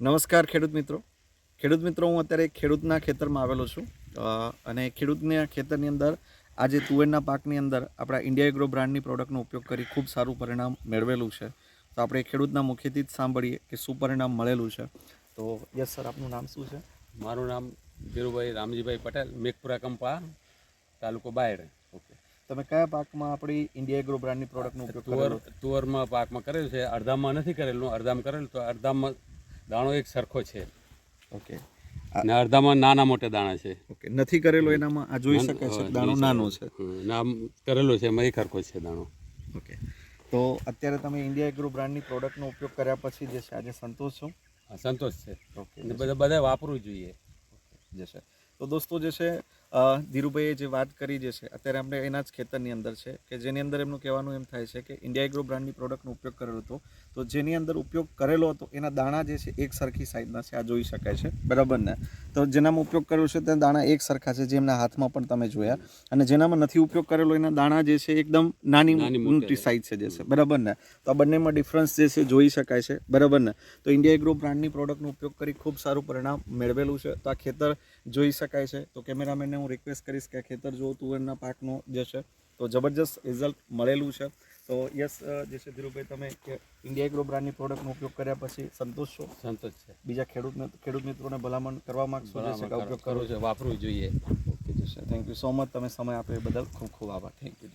નમસ્કાર ખેડૂત મિત્રો. ખેડૂત મિત્રો હું અત્યારે ખેડૂતના ખેતરમાં આવેલો છું. અને ખેડૂતના ખેતરની અંદર આજે તુવેરના પાકની અંદર આપણા ઇન્ડિયા એગ્રો બ્રાન્ડની પ્રોડક્ટનો ઉપયોગ કરી ખૂબ સારું પરિણામ મેળવેલું છે. તો આપણે ખેડૂતના મુખેથી જ સાંભળીએ કે શું પરિણામ મળેલું છે. તો યસ સર આપનું નામ શું છે? મારું નામ ધીરુભાઈ રામજીભાઈ પટેલ મેઘપુરા કંપા તાલુકો બાયડ. ઓકે. તમે કયા પાકમાં આપણી ઇન્ડિયા એગ્રો બ્રાન્ડની પ્રોડક્ટનો ઉપયોગ તુવર તુવરમાં પાકમાં કરેલું છે અડધામાં નથી કરેલું અડધામાં કરેલું તો અડધામાં દાણો એક સરખો છે. ઓકે. ને અડધામાં નાના મોટા દાણા છે. ઓકે. નથી કરેલો એનામાં? આ જોઈ શકાય છે દાણો નાનો છે? નામ કરેલો છે એમાં એક સરખો છે દાણો. ઓકે. તો અત્યારે તમે ઇન્ડિયા એગ્રો બ્રાન્ડની પ્રોડક્ટનો ઉપયોગ કર્યા પછી જે છે આજે સંતોષ છો? આ સંતોષ છે. ઓકે. બધા બધા વાપરવું જોઈએ. જશે તો દોસ્તો જે છે ધીરુભાઈએ જે વાત કરી જે છે અત્યારે આપણે એના જ ખેતરની અંદર છે કે જેની અંદર એમનું કહેવાનું એમ થાય છે કે ઇન્ડિયા એગ્રો બ્રાન્ડની પ્રોડક્ટનો ઉપયોગ કરેલો હતો. તો જેની અંદર ઉપયોગ કરેલો હતો એના દાણા જે છે એક સરખી સાઈઝના છે આ જોઈ શકાય છે બરાબર ને? તો જેનામાં ઉપયોગ કર્યો છે તે દાણા એક સરખા છે જે એમના હાથમાં પણ તમે જોયા. અને જેનામાં નથી ઉપયોગ કરેલો એના દાણા જે છે એકદમ નાની નાની મોટી સાઈઝ છે. જે છે બરાબર ને? તો આ બંનેમાં ડિફરન્સ જે છે જોઈ શકાય છે બરાબર ને? તો ઇન્ડિયા એગ્રો બ્રાન્ડની પ્રોડક્ટનો ઉપયોગ કરી ખૂબ સારું પરિણામ મેળવેલું છે. તો આ ખેતર જોઈ શકાય છે. તો કેમેરામેનને હું રિક્વેસ્ટ કરીશ કે ખેતર જો તુવેરના પાકનો જે છે તો જબરજસ્ત રિઝલ્ટ મળેલું છે. તો યસ જે છે ધીરુભાઈ તમે કે ઇન્ડિયા એગ્રો બ્રાન્ડની પ્રોડક્ટનો ઉપયોગ કર્યા પછી સંતોષ છો? સંતોષ છે. બીજા ખેડૂત ખેડૂત મિત્રોને ભલામણ કરવા માંગશો જે છે કે ઉપયોગ કરો છો? છે વાપરવું જોઈએ. ઓકે જશે થેન્ક યુ સો મચ તમે સમય આપ્યો એ બદલ ખૂબ ખૂબ આભાર. Thank you